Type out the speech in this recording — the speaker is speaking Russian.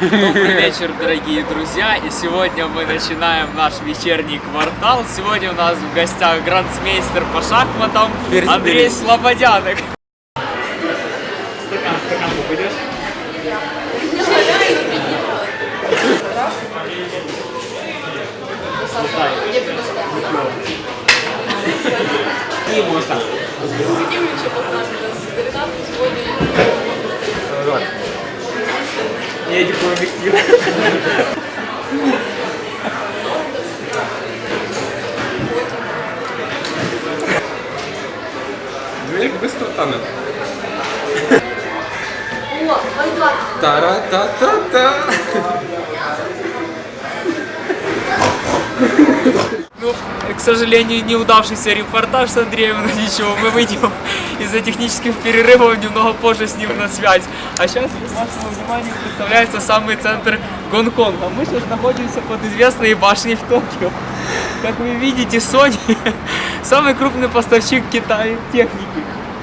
Добрый вечер, дорогие друзья. И сегодня мы начинаем наш вечерний квартал. Сегодня у нас в гостях грандмейстер по шахматам Андрей Слободянок. Стакан, стакан попадешь? И можно. Я помогти. Ну як быстро тане. О, Вайдак. Тара-та-та-та. К сожалению, неудавшийся репортаж с Андреем, ничего, мы выйдем из-за технических перерывов немного позже с ним на связь. А сейчас вашему вниманию представляется самый центр Гонконга. Мы сейчас находимся под известной башней в Токио. Как вы видите, Sony самый крупный поставщик Китая техники.